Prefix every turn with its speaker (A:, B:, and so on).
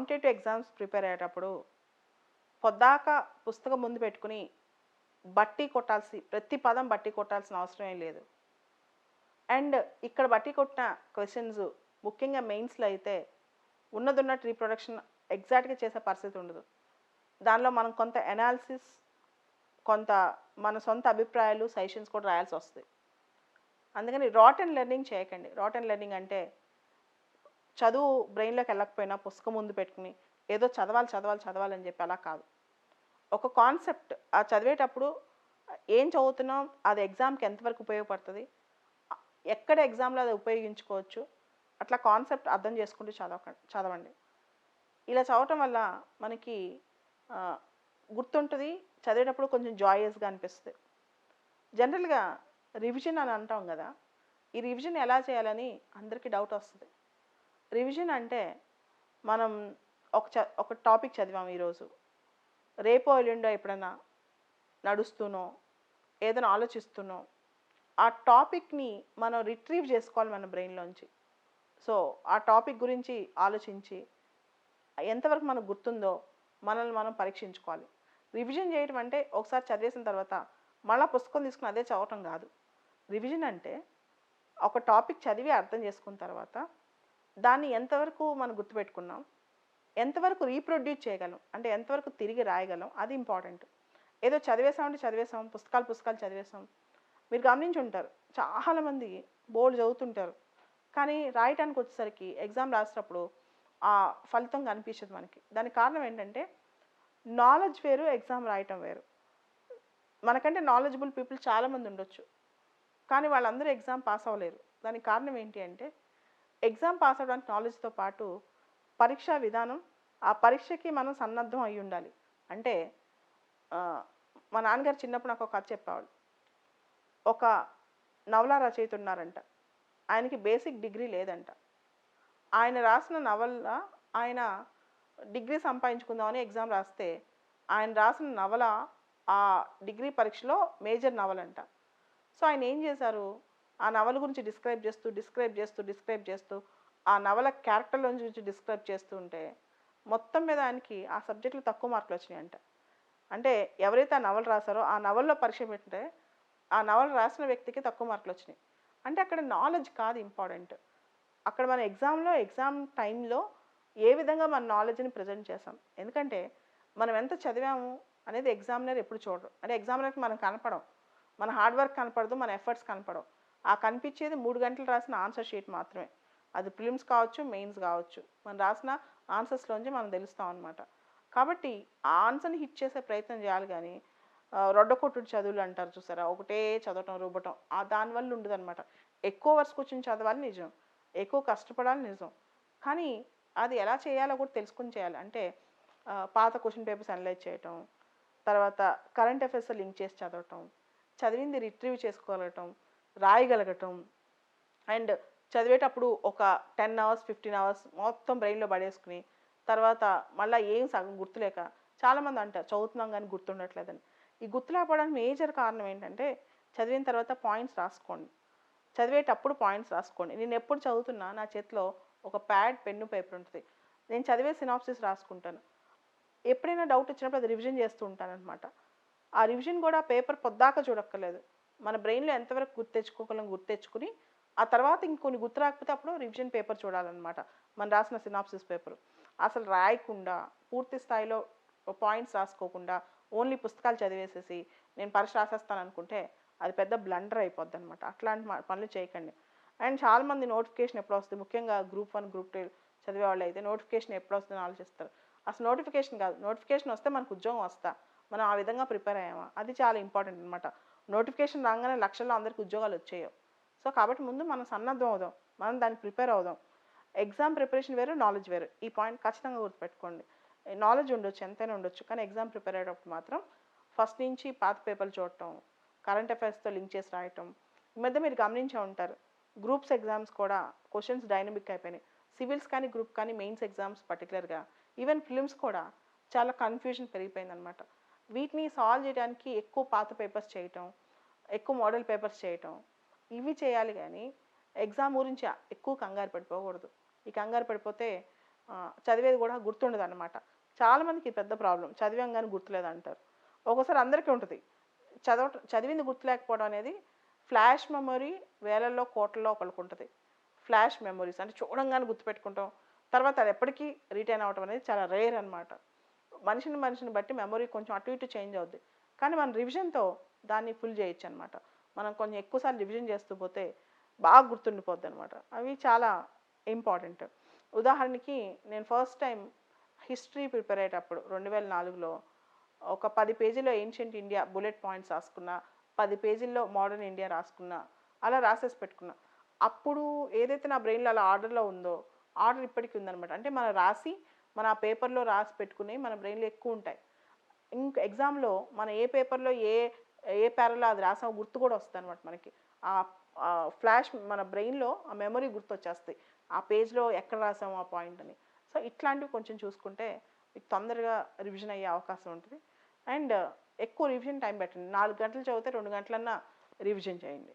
A: Competitive exams prepare అయ్యేటప్పుడు పొద్దాక పుస్తకం ముందు పెట్టుకుని బట్టి కొట్టాల్సి ప్రతి పదం బట్టి కొట్టాల్సిన అవసరమే లేదు. అండ్ ఇక్కడ బట్టి కొట్టిన క్వశ్చన్స్ ముఖ్యంగా మెయిన్స్లో అయితే ఉన్నదున్నట్టు రీప్రొడక్షన్ ఎగ్జాక్ట్గా చేసే పరిస్థితి ఉండదు. దానిలో మనం కొంత ఎనాలిసిస్ కొంత మన సొంత అభిప్రాయాలు సజెషన్స్ కూడా రాయాల్సి వస్తుంది అందుకని రాట్ అండ్ లెర్నింగ్ చేయకండి. రాట్ అండ్ లెర్నింగ్ అంటే చదువు బ్రెయిన్లోకి వెళ్ళకపోయినా పుస్తకం ముందు పెట్టుకుని ఏదో చదవాలి చదవాలి చదవాలని చెప్పి అలా కాదు. ఒక కాన్సెప్ట్ ఆ చదివేటప్పుడు ఏం చదువుతున్నాం అది ఎగ్జామ్కి ఎంతవరకు ఉపయోగపడుతుంది ఎక్కడ ఎగ్జామ్లో అది ఉపయోగించుకోవచ్చు అట్లా కాన్సెప్ట్ అర్థం చేసుకుంటూ చదవక చదవండి. ఇలా చదవటం వల్ల మనకి గుర్తుంటుంది చదివేటప్పుడు కొంచెం జాయస్గా అనిపిస్తుంది. జనరల్గా రివిజన్ అని అంటాం కదా ఈ రివిజన్ ఎలా చేయాలని అందరికీ డౌట్ వస్తుంది. రివిజన్ అంటే మనం ఒక చ ఒక టాపిక్ చదివాం ఈరోజు. రేపో ఎల్లుండో ఎప్పుడైనా నడుస్తూనో ఏదైనా ఆలోచిస్తున్నో ఆ టాపిక్ని మనం రిట్రీవ్ చేసుకోవాలి మన బ్రెయిన్లోంచి. సో ఆ టాపిక్ గురించి ఆలోచించి ఎంతవరకు మనకు గుర్తుందో మనల్ని మనం పరీక్షించుకోవాలి. రివిజన్ చేయడం అంటే ఒకసారి చదివేసిన తర్వాత మళ్ళీ పుస్తకం తీసుకుని అదే చదవటం కాదు. రివిజన్ అంటే ఒక టాపిక్ చదివి అర్థం చేసుకున్న తర్వాత దాన్ని ఎంతవరకు మనం గుర్తుపెట్టుకున్నాం? ఎంతవరకు రీప్రొడ్యూస్ చేయగలం? అంటే ఎంతవరకు తిరిగి రాయగలం? అది ఇంపార్టెంట్. ఏదో చదివేసామంటే చదివేసాం పుస్తకాలు పుస్తకాలు చదివేసాం మీరు గమనించి ఉంటారు చాలామంది బోర్డు చదువుతుంటారు. కానీ రాయటానికి వచ్చేసరికి ఎగ్జామ్ రాసేటప్పుడు ఆ ఫలితం కనిపించదు మనకి. దానికి కారణం ఏంటంటే నాలెడ్జ్ వేరు ఎగ్జామ్ రాయటం వేరు. మనకంటే నాలెడ్జబుల్ పీపుల్ చాలామంది ఉండొచ్చు. కానీ వాళ్ళందరూ ఎగ్జామ్ పాస్ అవ్వలేరు. దానికి కారణం ఏంటి అంటే ఎగ్జామ్ పాస్ అవడానికి నాలెడ్జ్తో పాటు పరీక్షా విధానం ఆ పరీక్షకి మనం సన్నద్ధం అయి ఉండాలి. అంటే మా నాన్నగారు చిన్నప్పుడు నాకు ఒక కథ చెప్పేవాళ్ళు. ఒక నవల రచయిత ఉన్నారంట ఆయనకి బేసిక్ డిగ్రీ లేదంట. ఆయన రాసిన నవల ఆయన డిగ్రీ సంపాదించుకుందామని ఎగ్జామ్ రాస్తే ఆయన రాసిన నవల ఆ డిగ్రీ పరీక్షలో మేజర్ నవలంట. సో ఆయన ఏం చేశారు? ఆ నవల గురించి డిస్క్రైబ్ చేస్తూ డిస్క్రైబ్ చేస్తూ డిస్క్రైబ్ చేస్తూ ఆ నవల క్యారెక్టర్ల గురించి డిస్క్రైబ్ చేస్తూ ఉంటే మొత్తం మీద ఆయనకి ఆ సబ్జెక్టులో తక్కువ మార్కులు వచ్చినాయి అంట అంటే ఎవరైతే ఆ నవల రాశారో ఆ నవల్లో పరీక్ష పెట్టింటే ఆ నవల రాసిన వ్యక్తికి తక్కువ మార్కులు వచ్చినాయి. అంటే అక్కడ నాలెడ్జ్ కాదు ఇంపార్టెంట్. అక్కడ మన ఎగ్జామ్లో ఎగ్జామ్ టైంలో ఏ విధంగా మన నాలెడ్జ్ని ప్రజెంట్ చేసాం ఎందుకంటే మనం ఎంత చదివాము అనేది ఎగ్జామినర్ ఎప్పుడు చూడరు. అంటే ఎగ్జామినర్కి మనం కనపడం మన హార్డ్ వర్క్ కనపడదు మన ఎఫర్ట్స్ కనపడవు. ఆ కనిపించేది మూడు గంటలు రాసిన ఆన్సర్ షీట్ మాత్రమే. అది ప్రిలిమ్స్ కావచ్చు మెయిన్స్ కావచ్చు. మనం రాసిన ఆన్సర్స్లోంచి మనం తెలుస్తాం అనమాట కాబట్టి ఆ ఆన్సర్ని హిట్ చేసే ప్రయత్నం చేయాలి కానీ రొడ్డకొట్టుడు చదువులు అంటారు చూసారా? ఒకటే చదవటం రూపటం ఆ దానివల్ల ఉండదు అనమాట ఎక్కువ వర్స్ కూర్చొని చదవాలి నిజం. ఎక్కువ కష్టపడాలి నిజం. కానీ అది ఎలా చేయాలో కూడా తెలుసుకుని చేయాలి. అంటే పాత క్వశ్చన్ పేపర్స్ అనలైజ్ చేయటం తర్వాత కరెంట్ అఫైర్స్ లింక్ చేసి చదవటం చదివింది రిట్రీవ్ చేసుకోగలగటం రాయగలగటం. అండ్ చదివేటప్పుడు ఒక టెన్ అవర్స్ ఫిఫ్టీన్ అవర్స్ మొత్తం బ్రెయిన్లో పడేసుకుని తర్వాత మళ్ళీ ఏం సగం గుర్తులేక చాలామంది అంటారు చదువుతున్నాం కానీ గుర్తుండట్లేదని. ఈ గుర్తులేకపోవడానికి మేజర్ కారణం ఏంటంటే చదివిన తర్వాత పాయింట్స్ రాసుకోండి. చదివేటప్పుడు పాయింట్స్ రాసుకోండి. నేను ఎప్పుడు చదువుతున్నా నా చేతిలో ఒక ప్యాడ్ పెన్ను పేపర్ ఉంటుంది. నేను చదివే సినాప్సిస్ రాసుకుంటాను. ఎప్పుడైనా డౌట్ వచ్చినప్పుడు అది రివిజన్ చేస్తూ ఉంటాను అనమాట ఆ రివిజన్ కూడా పేపర్ పొద్దాక చూడక్కర్లేదు. మన బ్రెయిన్లో ఎంతవరకు గుర్తు తెచ్చుకోగలం గుర్తు తెచ్చుకుని ఆ తర్వాత ఇంకొన్ని గుర్తు రాకపోతే అప్పుడు రివిజన్ పేపర్ చూడాలన్నమాట. మనం రాసిన సినాప్సిస్ పేపర్. అసలు రాయకుండా పూర్తి స్థాయిలో పాయింట్స్ రాసుకోకుండా ఓన్లీ పుస్తకాలు చదివేసేసి నేను పరీక్ష రాసేస్తాను అనుకుంటే అది పెద్ద బ్లండర్ అయిపోద్ది అనమాట అట్లాంటి పనులు చేయకండి. అండ్ చాలామంది నోటిఫికేషన్ ఎప్పుడు వస్తుంది ముఖ్యంగా గ్రూప్ వన్ గ్రూప్ టూ చదివే వాళ్ళు అయితే నోటిఫికేషన్ ఎప్పుడు వస్తుందని ఆలోచిస్తారు. అసలు నోటిఫికేషన్ కాదు. నోటిఫికేషన్ వస్తే మనకు ఉద్యోగం వస్తా. మనం ఆ విధంగా ప్రిపేర్ అయ్యామా? అది చాలా ఇంపార్టెంట్ అనమాట నోటిఫికేషన్ రాగానే లక్షల్లో అందరికి ఉద్యోగాలు వచ్చేయవు సో కాబట్టి ముందు మనం సన్నద్ధం అవుదాం. మనం దానికి ప్రిపేర్ అవుదాం. ఎగ్జామ్ ప్రిపరేషన్ వేరు నాలెడ్జ్ వేరు. ఈ పాయింట్ ఖచ్చితంగా గుర్తుపెట్టుకోండి. నాలెడ్జ్ ఉండొచ్చు ఎంతైనా ఉండొచ్చు. కానీ ఎగ్జామ్ ప్రిపేర్ అయ్యేటప్పుడు మాత్రం ఫస్ట్ నుంచి పాత పేపర్లు చూడటం కరెంట్ అఫైర్స్తో లింక్ చేసి రాయటం. ఈ మధ్య మీరు గమనించే ఉంటారు. గ్రూప్స్ ఎగ్జామ్స్ కూడా క్వశ్చన్స్ డైనమిక్ అయిపోయినాయి. సివిల్స్ కానీ గ్రూప్ కానీ మెయిన్స్ ఎగ్జామ్స్ పర్టికులర్గా ఈవెన్ ఫిలిమ్స్ కూడా చాలా కన్ఫ్యూజన్ పెరిగిపోయిందనమాట. వీటిని సాల్వ్ చేయడానికి ఎక్కువ పాత పేపర్స్ చేయటం ఎక్కువ మోడల్ పేపర్స్ చేయటం. ఇవి చేయాలి కానీ ఎగ్జామ్ గురించి ఎక్కువ కంగారు పడిపోకూడదు. ఈ కంగారు పడిపోతే చదివేది కూడా గుర్తుండదు అనమాట చాలామందికి పెద్ద ప్రాబ్లం. చదివాం కానీ గుర్తులేదు అంటారు ఒక్కోసారి అందరికీ ఉంటుంది. చదవ చదివింది గుర్తులేకపోవడం అనేది ఫ్లాష్ మెమొరీ వేలల్లో కోట్లలో ఒకరికి ఉంటుంది. ఫ్లాష్ మెమొరీస్ అంటే చూడంగానే గుర్తుపెట్టుకుంటాం. తర్వాత అది ఎప్పటికీ రిటైన్ అవడం అనేది చాలా రేర్ అనమాట మనిషిని మనిషిని బట్టి మెమొరీ కొంచెం అటు ఇటు చేంజ్ అవుద్ది. కానీ మన రివిజన్తో దాన్ని ఫుల్ చేయొచ్చు అనమాట మనం కొంచెం ఎక్కువసార్లు రివిజన్ చేస్తూ పోతే బాగా గుర్తుండిపోద్ది అనమాట అవి చాలా ఇంపార్టెంట్. ఉదాహరణకి నేను ఫస్ట్ టైం హిస్టరీ ప్రిపేర్ అయ్యేటప్పుడు రెండు వేల నాలుగులో ఒక పది పేజీలో ఏన్షియంట్ ఇండియా బుల్లెట్ పాయింట్స్ రాసుకున్నా పది పేజీల్లో మోడర్న్ ఇండియా రాసుకున్నా అలా రాసేసి పెట్టుకున్నా. అప్పుడు ఏదైతే నా బ్రెయిన్లో అలా ఆర్డర్లో ఉందో ఆర్డర్ ఇప్పటికీ ఉందనమాట. అంటే మనం రాసి మన ఆ పేపర్లో రాసి పెట్టుకునే మన బ్రెయిన్లో ఎక్కువ ఉంటాయి. ఇంకా ఎగ్జామ్లో మన ఏ పేపర్లో ఏ ఏ పేరలో అది రాసామో గుర్తు కూడా వస్తుంది అనమాట మనకి. ఆ ఫ్లాష్ మన బ్రెయిన్లో ఆ మెమరీ గుర్తొచ్చేస్తాయి ఆ పేజ్లో ఎక్కడ రాసాము ఆ పాయింట్ అని. సో ఇట్లాంటివి కొంచెం చూసుకుంటే మీకు తొందరగా రివిజన్ అయ్యే అవకాశం ఉంటుంది. అండ్ ఎక్కువ రివిజన్ టైం పెట్టండి. నాలుగు గంటలు చదివితే రెండు గంటలన్నా రివిజన్ చేయండి.